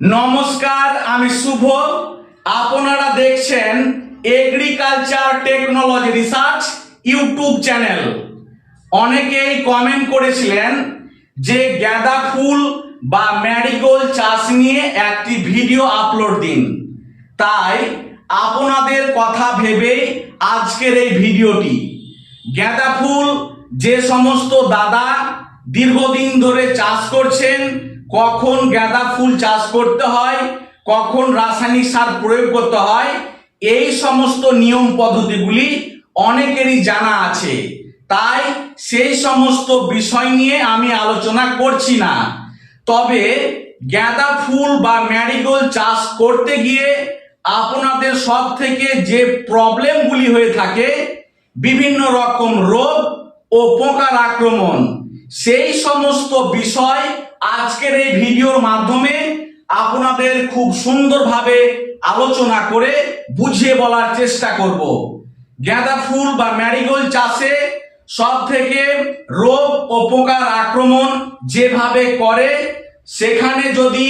নমস্কার, আমি শুভ। আপনারা দেখছেন agriculture technology research YouTube channel. অনেকেই কমেন্ট করেছিলেন যে গাঁদা ফুল বা ম্যারিগোল্ড চাষ নিয়ে একটি ভিডিও আপলোড দিন। তাই আপনাদের কথা ভেবেই আজকের এই ভিডিওটি। গাঁদা ফুল যে সমস্ত দাদা দীর্ঘদিন ধরে চাষ করছেন কখন গাঁদা ফুল চাষ করতে হয়, কখন রাসায়নিক সার প্রয়োগ করতে হয়, এই সমস্ত নিয়ম পদ্ধতিগুলি অনেকেরই জানা আছে। তাই সেই সমস্ত বিষয় নিয়ে আমি আলোচনা করছি না। তবে গাঁদা ফুল বা ম্যারিগোল্ড চাষ করতে গিয়ে আপনাদের সব থেকে যে প্রবলেমগুলি হয়ে থাকে, বিভিন্ন রকম রোগ ও পোকার আক্রমণ সেই সমস্ত বিষয় আজকের এই ভিডিওর মাধ্যমে আপনাদের খুব সুন্দরভাবে আলোচনা করে বুঝিয়ে বলার চেষ্টা করব। গাঁদা ফুল বা ম্যারিগোল্ড চাষে সব থেকে রোগ ও পোকার আক্রমণ যেভাবে করে, সেখানে যদি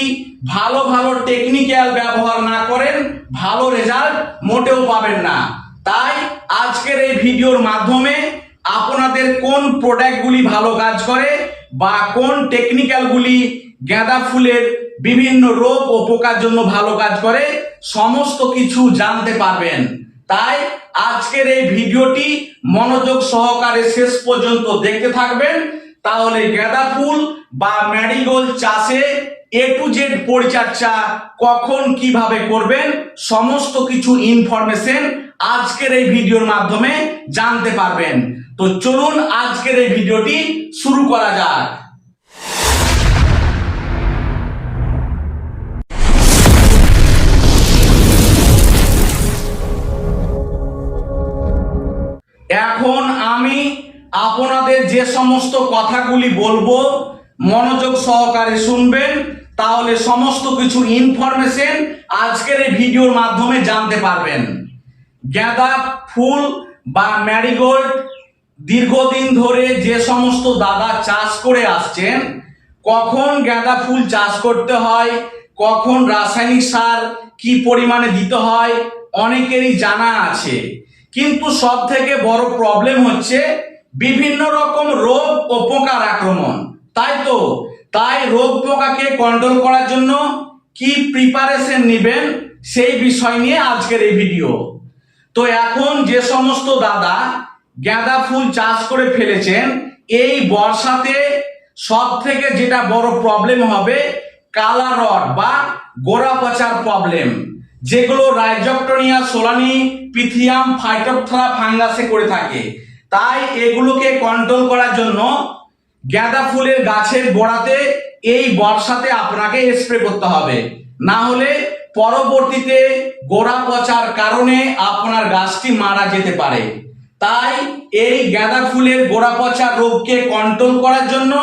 ভালো ভালো টেকনিক্যাল ব্যবহার না করেন, ভালো রেজাল্ট মোটেও পাবেন না। তাই আজকের এই ভিডিওর মাধ্যমে আপনাদের কোন প্রোডাক্টগুলি ভালো কাজ করে বা কোন টেকনিক্যালগুলি গাঁদা ফুলের বিভিন্ন রোগ ও পোকার জন্য ভালো কাজ করে, সমস্ত কিছু জানতে পারবেন। তাই আজকের এই ভিডিওটি মনোযোগ সহকারে শেষ পর্যন্ত দেখতে থাকবেন। তাহলে গাঁদা ফুল বা ম্যারিগোল্ড চাষে এ টু জেড পরিচর্যা কখন কীভাবে করবেন, সমস্ত কিছু ইনফরমেশন আজকের এই ভিডিওর মাধ্যমে জানতে পারবেন। তো চলুন আজকের এই ভিডিওটি শুরু করা যাক। এখন আমি আপনাদের যে সমস্ত কথাগুলি বলব, মনোযোগ সহকারে শুনবেন, তাহলে সমস্ত কিছু ইনফরমেশন আজকের এই ভিডিওর মাধ্যমে জানতে পারবেন। গাঁদা ফুল বা ম্যারিগোল্ড দীর্ঘদিন ধরে যে সমস্ত দাদা চাষ করে আসছেন, কখন গাঁদা ফুল চাষ করতে হয়, কখন রাসায়নিক সার কি পরিমাণে দিতে হয়, অনেকেরই জানা আছে। কিন্তু সব থেকে বড় প্রবলেম হচ্ছে বিভিন্ন রকম রোগ ও পোকার আক্রমণ। তাই তো? তাই রোগ পোকাকে কন্ট্রোল করার জন্য কি প্রিপারেশন নেবেন সেই বিষয় নিয়ে আজকের এই ভিডিও তো এখন যে সমস্ত দাদা গাঁদা ফুল চাষ করে ফেলেছেন, এই বর্ষাতে সব থেকে যেটা বড় প্রবলেম হবে কালা রড বা গোড়া পচার প্রবলেম যেগুলো রাইজপটোনিয়া সোলানি পিথিয়াম ফাইটোপথরা ফাঙ্গাসে করে থাকে। তাই এগুলোকে কন্ট্রোল করার জন্য গাঁদা ফুলের গাছের গোড়াতে এই বর্ষাতে আপনাকে স্প্রে করতে হবে। না হলে পরবর্তীতে গোড়া পচার কারণে আপনার গাছটি মারা যেতে পারে। তাই এই গাঁদা ফুলের গোড়া পচা রোগকে কন্ট্রোল করার জন্য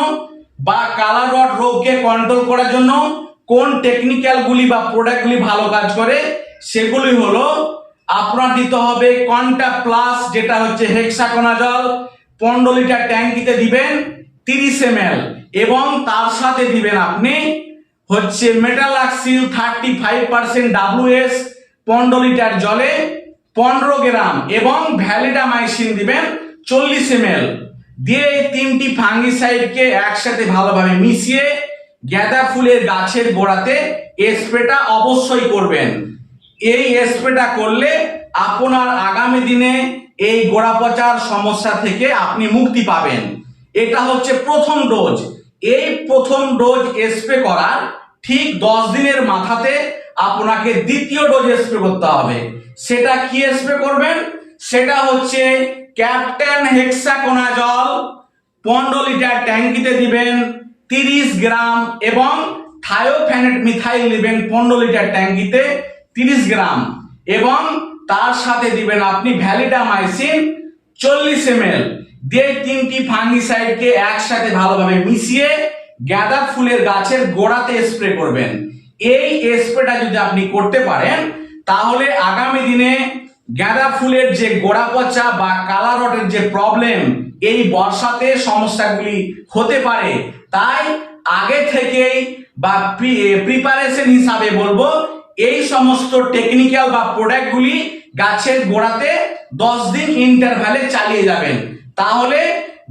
বা কালার রড রোগকে কন্ট্রোল করার জন্য কোন টেকনিক্যালগুলি বা প্রোডাক্টগুলি ভালো কাজ করে সেগুলি হলো আপনার দিতে হবে কন্টা প্লাস যেটা হচ্ছে হেক্সাকোনা জল পনেরো লিটার ট্যাঙ্কিতে দিবেন তিরিশ এম এবং তার সাথে দিবেন আপনি হচ্ছে metalaxyl thirty five percent WS পনেরো লিটার জলে পনেরো গ্রাম এবং ভ্যালিডামাইসিন দিবেন চল্লিশ এম দিয়ে এই তিনটি ফাঙ্গিসাইডকে একসাথে ভালোভাবে মিশিয়ে গাঁদা ফুলের গাছের গোড়াতে স্প্রেটা অবশ্যই করবেন। এই স্প্রেটা করলে আপনার আগামী দিনে এই গোড়া পচার সমস্যা থেকে আপনি মুক্তি পাবেন। এটা হচ্ছে প্রথম ডোজ। এই প্রথম ডোজ স্প্রে করার ঠিক দশ দিনের মাথাতে আপনাকে দ্বিতীয় ডোজ স্প্রে করতে হবে। সেটা কি স্প্রে করবেন? সেটা হচ্ছে ক্যাপ্টেন হেক্সাকোনাজল পনেরো লিটার ট্যাঙ্কিতে দিবেন তিরিশ গ্রাম এবং থায়োফ্যানেট মিথাইল দিবেন পনেরো লিটার ট্যাঙ্কিতে তিরিশ গ্রাম এবং তার সাথে দিবেন আপনি ভ্যালিডামাইসিন চল্লিশ এম এল দিয়ে তিনটি ফাঙ্গিসাইডকে একসাথে ভালোভাবে মিশিয়ে গাঁদা ফুলের গাছের গোড়াতে স্প্রে করবেন। এই স্প্রেটা যদি আপনি করতে পারেন তাহলে আগামী দিনে গাঁদা ফুলের যে গোড়া পচা বা কালারটের যে প্রবলেম এই বর্ষাতে সমস্যাগুলি হতে পারে। তাই আগে থেকেই বা প্রিপারেশন হিসাবে বলব, এই সমস্ত টেকনিক্যাল বা প্রোডাক্টগুলি গাছের গোড়াতে দশ দিন ইন্টারভ্যালে চালিয়ে যাবেন। তাহলে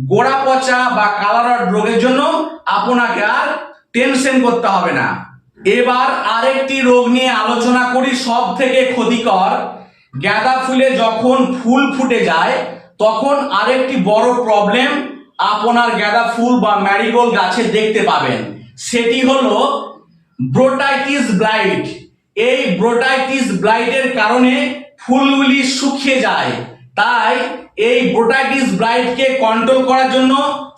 গোড়া পচা বা কালার রোগের জন্য আপনাকে আর টেনশন করতে হবে না। এবার আরেকটি রোগ নিয়ে আলোচনা করি সব থেকে ক্ষতিকর। গাঁদা ফুলে যখন ফুল ফুটে যায়, তখন আরেকটি বড় প্রবলেম আপনার গাঁদা ফুল বা ম্যারিগোল্ড গাছে দেখতে পাবেন। সেটি হলো ব্রোটাইটিস ব্লাইট। এই ব্রোটাইটিস ব্লাইটের কারণে ফুলগুলি শুকিয়ে যায়। তাই এই ব্রোটাইটিস ব্লাইটকে কন্ট্রোল করার জন্য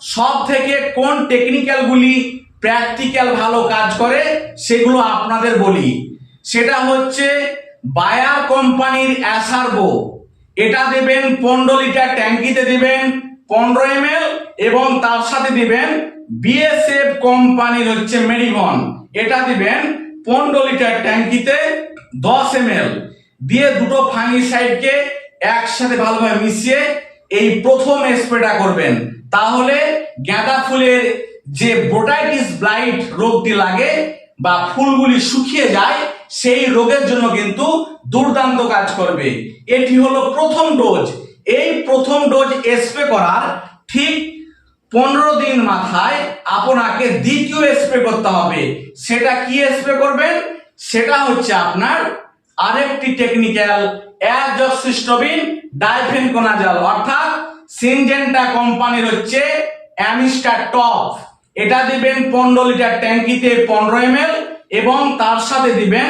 সব থেকে কোন টেকনিক্যালগুলি প্র্যাকটিক্যাল ভালো কাজ করে সেগুলো আপনাদের বলি। সেটা হচ্ছে বায়ার কোম্পানির অ্যাসার্গো এটা দেবেন পনেরো লিটার ট্যাঙ্কিতে দেবেন পনেরো এম এবং তার সাথে দিবেন বিএসএফ কোম্পানির হচ্ছে মেডিগন এটা দিবেন পনেরো লিটার ট্যাঙ্কিতে দশ এম দিয়ে দুটো ফাঙ্গিসাইডকে একসাথে ভালোভাবে মিশিয়ে এই প্রথম স্প্রেটা করবেন। তাহলে গাঁদা ফুলের যে ব্রোটাইটিস ব্লাইট রোগটি লাগে বা ফুলগুলি শুকিয়ে যায়, সেই রোগের জন্য কিন্তু দুর্দান্ত কাজ করবে। এটি হলো প্রথম ডোজ। এই প্রথম ডোজ স্প্রে করার ঠিক পনেরো দিন মাথায় আপনাকে দ্বিতীয় স্প্রে করতে হবে। সেটা কি স্প্রে করবেন? সেটা হচ্ছে আপনার আরেকটি টেকনিক্যাল অ্যাজক্সিস্টোবিন ডাইফেনকোনাজাল অর্থাৎ সিনজেন্টা কোম্পানির হচ্ছে অ্যামিস্টার টপ এটা দিবেন পনেরো লিটার ট্যাঙ্কিতে পনেরো এম এবং তার সাথে দিবেন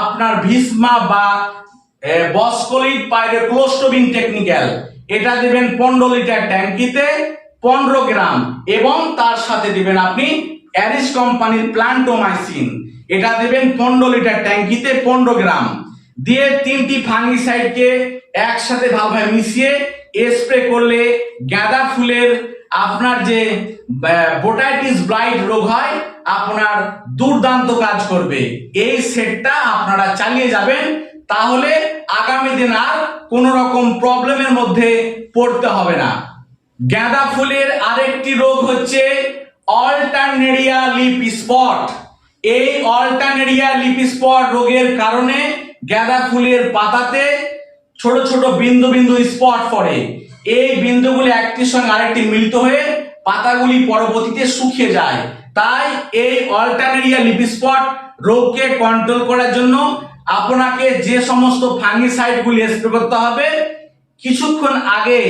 আপনার ভিসমা বা বসকলিড পাইরোক্লোস্টোবিন টেকনিক্যাল। এটা দিবেন পনেরো লিটার ট্যাঙ্কিতে পনেরো গ্রাম এবং তার সাথে দিবেন আপনি অ্যারিস কোম্পানির প্লান্টোমাইসিন। এটা দেবেন পনেরো লিটার ট্যাঙ্কিতে পনেরো গ্রাম। দিয়ে তিনটি ফাঙ্গিসাইডকে একসাথে ভালোভাবে মিশিয়ে স্প্রে করলে গাঁদা ফুলের আপনার যে বোটাইটিস ব্লাইট রোগ হয়, আপনার দুর্দান্ত কাজ করবে। এই সেটটা আপনারা চালিয়ে যাবেন, তাহলে আগামী দিন আর কোনো রকম প্রবলেমের মধ্যে পড়তে হবে না। গাঁদা ফুলের আরেকটি রোগ হচ্ছে অল্টারনেরিয়া লিপ স্পট এই অল্টারনেরিয়া লিপ স্পট রোগের কারণে গাঁদা ফুলের পাতাতে ছোট ছোট বিন্দু বিন্দু স্পট পড়ে। এই বিন্দুগুলি একটির সঙ্গে আরেকটি মিলিত হয়ে পাতাগুলি পরবর্তীতে শুকিয়ে যায়। তাই এই অল্টারনেরিয়া লিপ স্পট রোগকে কন্ট্রোল করার জন্য আপনাকে যে সমস্ত ফাঙ্গিসাইডগুলি স্প্রে করতে হবে, কিছুক্ষণ আগে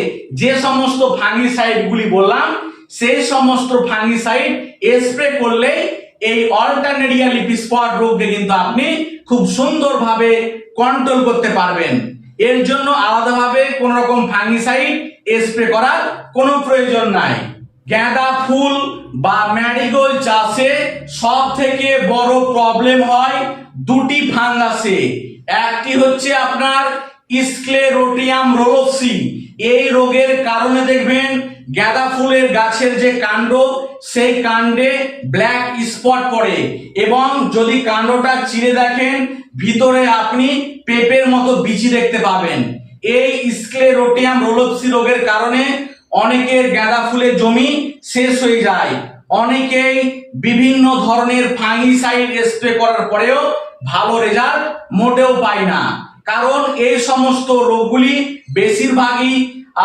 যে সমস্ত ফাঙ্গিসাইডগুলি বললাম, সেই সমস্ত ফাঙ্গিসাইড স্প্রে করলে এই অল্টারনেরিয়া লিপ স্পট রোগকে কিন্তু আপনি খুব সুন্দরভাবে কন্ট্রোল করতে পারবেন। এর জন্য আলাদাভাবে কোন রকম ফাঙ্গিসাইড স্প্রে করার কোনো প্রয়োজন নাই। গাঁদা ফুল বা ম্যারিগোল চাষে সব থেকে বড় প্রবলেম হয় দুটি ফাঙ্গাসে একটি হচ্ছে আপনার স্ক্লেরোটিয়াম রোলোসি এই রোগের কারণে দেখবেন গাঁদা ফুলের গাছের যে কাণ্ড সেই কাণ্ডে ব্ল্যাক স্পট পড়ে। এবং যদি কাণ্ডটা চিরে দেখেন, ভিতরে আপনি পেপের মতো বিচি দেখতে পাবেন। এই স্ক্লেরোটিয়াম রোলোপসি রোগের কারণে অনেকের গাঁদা ফুলের জমি শেষ হয়ে যায়। অনেকেই বিভিন্ন ধরনের ফাঙ্গিসাইড স্প্রে করার পরেও ভালো রেজাল্ট মোটেও পায় না। কারণ এই সমস্ত রোগগুলি বেশিরভাগই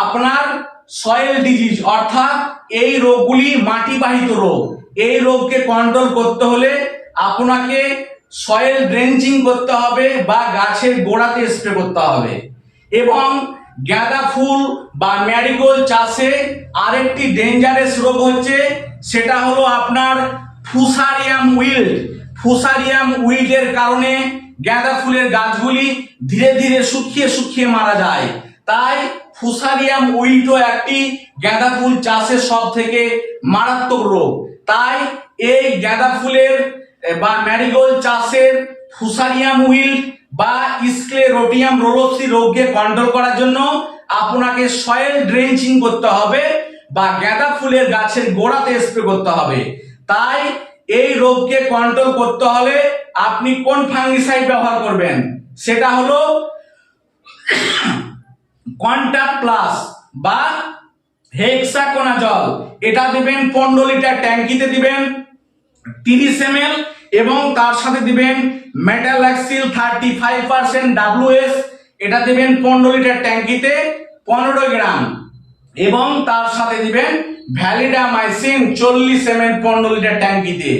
আপনার সয়েল ডিজিজ অর্থাৎ এই রোগগুলি মাটিবাহিত রোগ। এই রোগকে কন্ট্রোল করতে হলে আপনাকে সয়েল ড্রেঞ্চিং করতে হবে বা গাছের গোড়াতে স্প্রে করতে হবে। এবং গাঁদা ফুল বা ম্যারিগোল্ড চাষে আরেকটি ডেঞ্জারাস রোগ হচ্ছে, সেটা হলো আপনার ফুসারিয়াম উইল্ড ফুসারিয়াম উইল্ডের কারণে গাঁদা ফুলের গাছগুলি ধীরে ধীরে শুকিয়ে শুকিয়ে মারা যায়। তাই ফুসারিয়াম উইল্ডও একটি গাঁদা ফুল চাষের সব থেকে মারাত্মক রোগ। তাই এই গাঁদা ফুলের বা ম্যারিগোল্ড চাষের ফুসারিয়াম উইল্ড বা স্ক্লেরোটিয়াম রোলোসি রোগকে কন্ট্রোল করার জন্য আপনাকে সয়েল ড্রেঞ্চিং করতে হবে বা গাঁদা ফুলের গাছের গোড়াতে স্প্রে করতে হবে। তাই এই রোগকে কন্ট্রোল করতে হলে আপনি কোন ফাঙ্গিসাইড ব্যবহার করবেন? সেটা হলো কন্টাক্ট প্লাস বা হেক্সাকোনা জল এটা দিবেন পনেরো লিটার ট্যাঙ্কিতে দিবেন তিরিশ এম এবং তার সাথে দিবেন metalaxyl thirty five percent WS. এটা দিবেন পনেরো লিটার ট্যাঙ্কিতে পনেরো গ্রাম। এবং তার সাথে দিবেন ভ্যালিডামাইসিন চল্লিশ এম এল পনেরো লিটার ট্যাঙ্কিতে।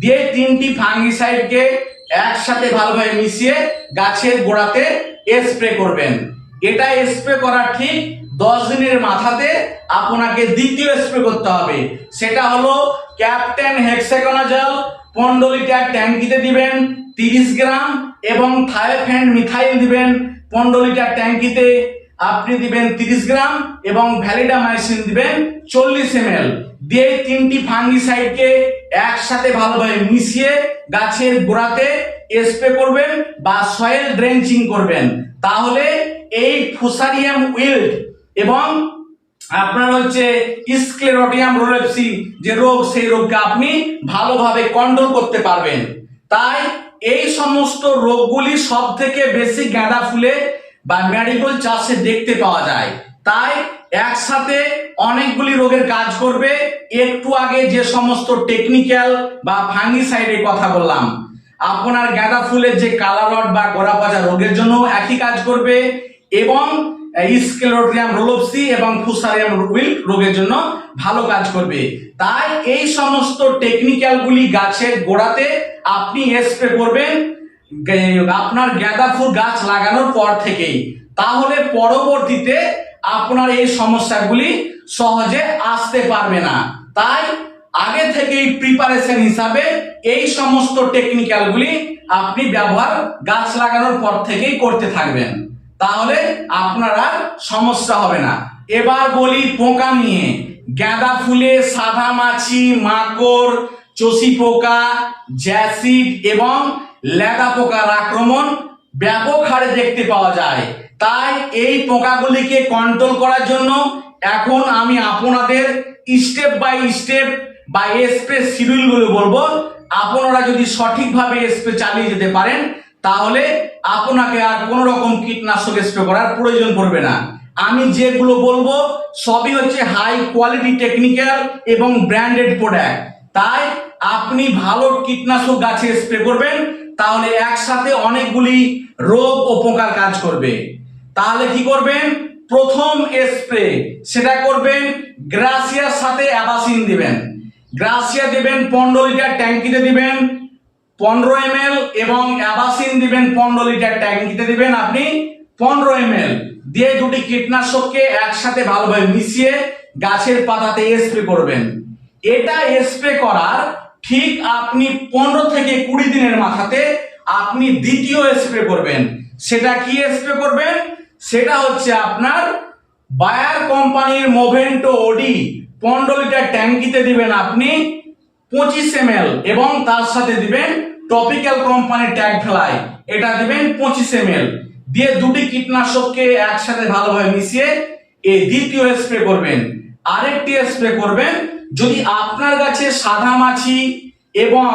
দিয়ে তিনটি ফাঙ্গিসাইডকে একসাথে ভালোভাবে মিশিয়ে গাছের গোড়াতে স্প্রে করবেন। এটা স্প্রে করা ঠিক দশ দিনের মাথাতে আপনাকে দ্বিতীয় স্প্রে করতে হবে। সেটা হলো ক্যাপ্টেন হেক্সাগোনাজল পনেরো লিটার ট্যাঙ্কিতে দিবেন, তিরিশ গ্রাম এবং থায়োফ্যান্ড মিথাইল দিবেন পনেরো লিটার ট্যাঙ্কিতে। আপনি দিবেন তিরিশ গ্রাম এবং ভ্যালিডামাইসিন দিবেন চল্লিশ এম এল দিয়ে তিনটি ফাঙ্গিসাইডকে একসাথে ভালোভাবে মিশিয়ে গাছের গোড়াতে স্প্রে করবেন বা সয়েল ড্রেঞ্চিং করবেন। তাহলে এই ফুসারিয়াম উইল্ড এবং আপনার হচ্ছে স্ক্লেরোটিয়াম রোলেপসি যে রোগ, সেই রোগকে আপনি ভালোভাবে কন্ট্রোল করতে পারবেন। তাই এই সমস্ত রোগগুলি সব থেকে বেশি গাঁদা ফুলে বা ম্যারিগোল চাষে দেখতে পাওয়া যায়। তাই একসাথে অনেকগুলি রোগের কাজ করবে। একটু আগে যে সমস্ত টেকনিক্যাল বা ফাঙ্গিসাইডের কথা বললাম, আপনার গাঁদা ফুলের যে কালারট বা গোড়া পচা রোগের জন্য একই কাজ করবে। এবং স্কেলোট্রিয়াম রোলোপসি এবং ফুসারিয়াম উইল রোগের জন্য ভালো কাজ করবে। তাই এই সমস্ত টেকনিক্যালগুলি গাছের গোড়াতে আপনি স্প্রে করবেন আপনার গাঁদা ফুল গাছ লাগানোর পর থেকেই। তাহলে পরবর্তীতে আপনার এই সমস্যাগুলি সহজে আসতে পারবে না। তাই আগে থেকেই প্রিপারেশন হিসাবে এই সমস্ত টেকনিক্যালগুলি আপনি ব্যবহার গাছ লাগানোর পর থেকেই করতে থাকবেন। তাহলে আপনার আর সমস্যা হবে না। এবার বলি পোকা নিয়ে। গাঁদা ফুলে, সাদা মাছি, মাকড়, চষি পোকা, জ্যাসিড এবং লেদা পোকার আক্রমণ ব্যাপক হারে দেখতে পাওয়া যায়। তাই এই পোকাগুলিকে কন্ট্রোল করার জন্য এখন আমি আপনাদের স্টেপ বাই স্টেপ বা স্প্রে শিডিউলগুলো বলব। আপনারা যদি সঠিকভাবে স্প্রে চালিয়ে যেতে পারেন তাহলে আপনাকে আর কোনো রকম কীটনাশক স্প্রে করার প্রয়োজন পড়বে না। আমি যেগুলো বলব, সবই হচ্ছে হাই কোয়ালিটি টেকনিক্যাল এবং ব্র্যান্ডেড প্রোডাক্ট তাই আপনি ভালো কীটনাশক গাছে স্প্রে করবেন, তাহলে একসাথে অনেকগুলি রোগ ও পোকার কাজ করবে। তাহলে কি করবেন? প্রথম স্প্রে সেটা করবেন গ্রাসিয়ার সাথে অ্যাবাসিন দিবেন। গ্রাসিয়া দিবেন, পনেরো লিটার ট্যাঙ্কিতে দিবেন পনেরো এম এবং অ্যাবাসিন দিবেন পনেরো লিটার ট্যাঙ্কিতে দিবেন আপনি পনেরো এম দিয়ে দুটি কীটনাশককে একসাথে ভালোভাবে মিশিয়ে গাছের পাতাতে স্প্রে করবেন। এটা স্প্রে করার ঠিক আপনি পনেরো থেকে কুড়ি দিনের মাথাতে আপনি দ্বিতীয় স্প্রে করবেন। সেটা কি স্প্রে করবেন? সেটা হচ্ছে আপনার বায়ার কোম্পানির মোভেন্টো ওডি পনেরো লিটার ট্যাঙ্কিতে দিবেন আপনি পঁচিশ এম এবং তার সাথে দিবেন টপিক্যাল কোম্পানির ট্যাগ ফ্লাই। এটা দিবেন পঁচিশ এম দিয়ে দুটি কীটনাশককে একসাথে ভালোভাবে মিশিয়ে এই দ্বিতীয় স্প্রে করবেন। আরেকটি স্প্রে করবেন, যদি আপনার কাছে সাদা মাছি এবং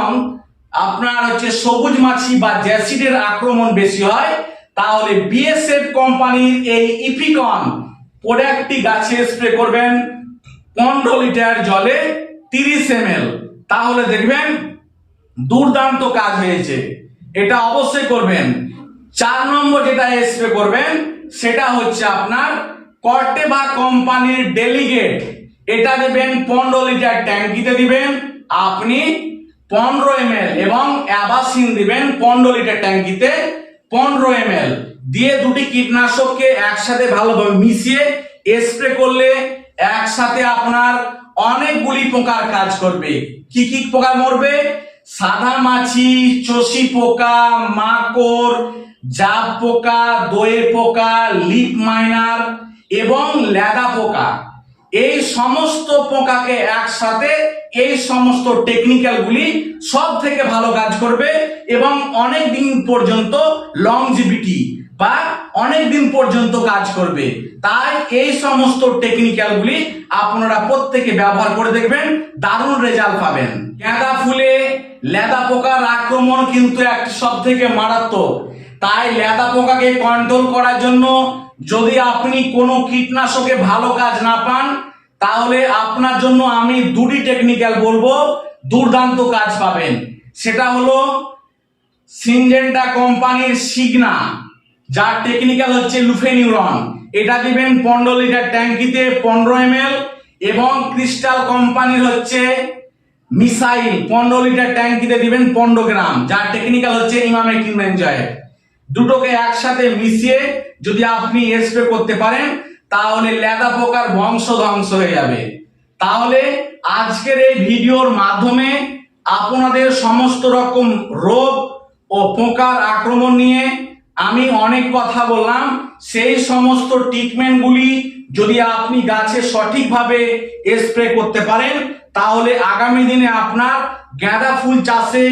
আপনার হচ্ছে সবুজ মাছি বা জ্যাসিডের আক্রমণ বেশি হয়, তাহলে বিএসএফ কোম্পানির এই ইপিকন প্রোডাক্টটি গাছে স্প্রে করবেন। পনেরো লিটার জলে তিরিশ এম তাহলে দেখবেন দুর্দান্ত কাজ হয়েছে। এটা অবশ্যই করবেন। চার নম্বর যেটা স্প্রে করবেন, সেটা হচ্ছে আপনার কর্টেভা কোম্পানির ডেলিগেট। এটা দেবেন পনেরো লিটার ট্যাঙ্কিতে দিবেন। আপনি পনেরো এম এবং অ্যাবাসিন দিবেন পনেরো লিটার ট্যাঙ্কিতে পনেরো এম দিয়ে দুটি কীটনাশককে একসাথে ভালোভাবে মিশিয়ে স্প্রে করলে একসাথে আপনার অনেকগুলি পোকার কাজ করবে। কি কি পোকা মরবে? সাদা মাছি, চষি পোকা, মাকড় জাপ পোকা, দয়ে পোকা, লিপ মাইনার এবং লেদা পোকা। এই সমস্ত পোকাকে একসাথে এই সমস্ত টেকনিক্যালগুলি সব থেকে ভালো কাজ করবে এবং অনেক দিন পর্যন্ত লংজিভিটি বা অনেক দিন পর্যন্ত কাজ করবে। তাই এই সমস্ত টেকনিক্যালগুলি আপনারা প্রত্যেকে ব্যবহার করে দেখবেন, দারুণ রেজাল্ট পাবেন। গাঁদা ফুলে লেদা পোকার আক্রমণ কিন্তু একটি সব থেকে মারাত্মক। তাই লেদা পোকাকে কন্ট্রোল করার জন্য যদি আপনি কোনো কীটনাশকে ভালো কাজ না পান, তাহলে আপনার জন্য আমি দুটি টেকনিক্যাল বলব, দুর্দান্ত কাজ পাবেন। সেটা হলো সিনজেন্টা কোম্পানির সিগনা যার টেকনিক্যাল হচ্ছে লুফেনিউরন এটা দিবেন পনেরো লিটার ট্যাঙ্কিতে পনেরো এম এবং ক্রিস্টাল কোম্পানির হচ্ছে মিসাইল পনেরো লিটার ট্যাঙ্কিতে দিবেন পনেরো গ্রাম। যার টেকনিক্যাল হচ্ছে ইমামে কিনবেঞ্জয়ের দুটোকে একসাথে মিশিয়ে যদি আপনি স্প্রে করতে পারেন, তাহলে লেদা পোকার বংশ ধ্বংস হয়ে যাবে। তাহলে আজকের এই ভিডিওর মাধ্যমে আপনাদের সমস্ত রকম রোগ ও পোকার আক্রমণ নিয়ে আমি অনেক কথা বললাম। সেই সমস্ত ট্রিটমেন্টগুলি যদি আপনি গাছে সঠিকভাবে স্প্রে করতে পারেন তাহলে আগামী দিনে আপনার গাঁদা ফুল চাষে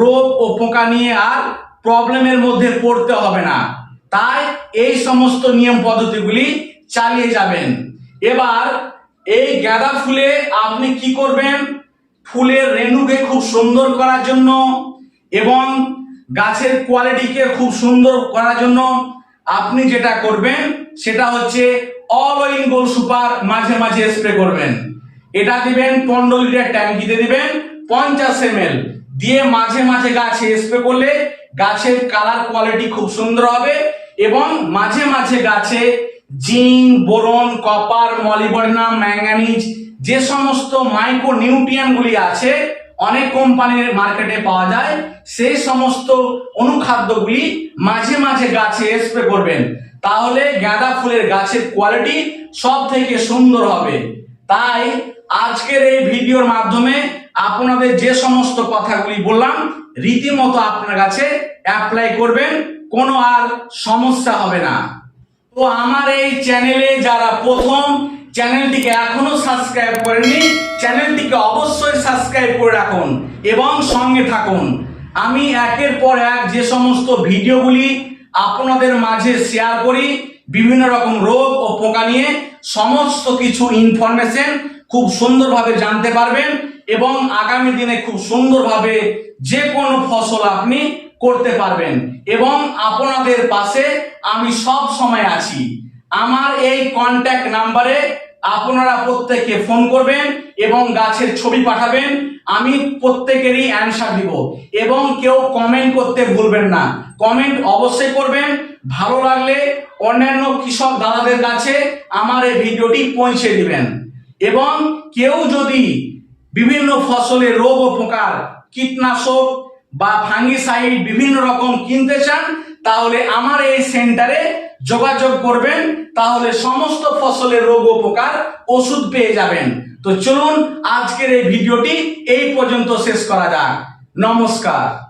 রোগ ও পোকা নিয়ে আর প্রবলেমের মধ্যে পড়তে হবে না। তাই এই সমস্ত নিয়ম পদ্ধতিগুলি চালিয়ে যাবেন। এবার এই গাঁদা ফুলে আপনি কি করবেন? ফুলের রেণুকে খুব সুন্দর করার জন্য এবং গাছের কোয়ালিটিকে খুব সুন্দর করার জন্য আপনি যেটা করবেন সেটা হচ্ছে অল ওইন গোল সুপার মাঝে মাঝে স্প্রে করবেন। এটা দিবেন পনেরো লিটার ট্যাঙ্কিতে দিবেন, পঞ্চাশ এম দিয়ে মাঝে মাঝে গাছে স্প্রে করলে গাছের কালার কোয়ালিটি খুব সুন্দর হবে এবং মাঝে মাঝে গাছে zinc, boron copper molybdenum manganese যে সমস্ত মাইক্রো নিউট্রিয়েন্টগুলি আছে অনেক কোম্পানির মার্কেটে পাওয়া যায়, সেই সমস্ত অনুখাদ্যগুলি মাঝে মাঝে গাছে স্প্রে করবেন। তাহলে গাঁদা ফুলের গাছের কোয়ালিটি সব থেকে সুন্দর হবে। তাই আজকের এই ভিডিওর মাধ্যমে আপনাদের যে সমস্ত কথাগুলি বললাম, রীতিমতো আপনার কাছে অ্যাপ্লাই করবেন, কোনো আর সমস্যা হবে না। তো আমার এই চ্যানেলে যারা প্রথম, চ্যানেলটিকে এখনও সাবস্ক্রাইব করেননি, চ্যানেলটিকে অবশ্যই সাবস্ক্রাইব করে রাখুন এবং সঙ্গে থাকুন। আমি একের পর এক যে সমস্ত ভিডিওগুলি আপনাদের মাঝে শেয়ার করি, বিভিন্ন রকম রোগ ও পোকা নিয়ে সমস্ত কিছু ইনফরমেশন খুব সুন্দরভাবে জানতে পারবেন এবং আগামী দিনে খুব সুন্দরভাবে যে কোনো ফসল আপনি করতে পারবেন। এবং আপনাদের পাশে আমি সব সময় আছি। আমার এই কন্ট্যাক্ট নাম্বারে আপনারা প্রত্যেকে ফোন করবেন এবং গাছের ছবি পাঠাবেন। আমি প্রত্যেকেরই অ্যান্সার দিব। এবং কেউ কমেন্ট করতে ভুলবেন না। কমেন্ট অবশ্যই করবেন। ভালো লাগলে অন্যান্য কৃষক দাদাদের কাছে আমার এই ভিডিওটি পৌঁছে দিবেন। এবং কেউ যদি বিভিন্ন ফসলের রোগ ও কীটনাশক বা ফাঙ্গিসাইড বিভিন্ন রকম কিনতে চান, তাহলে আমার এই সেন্টারে যোগাযোগ করবেন, তাহলে সমস্ত ফসলের রোগ ও ওষুধ পেয়ে যাবেন। তো চলুন আজকের এই ভিডিওটি এই পর্যন্ত শেষ করা যাক। নমস্কার।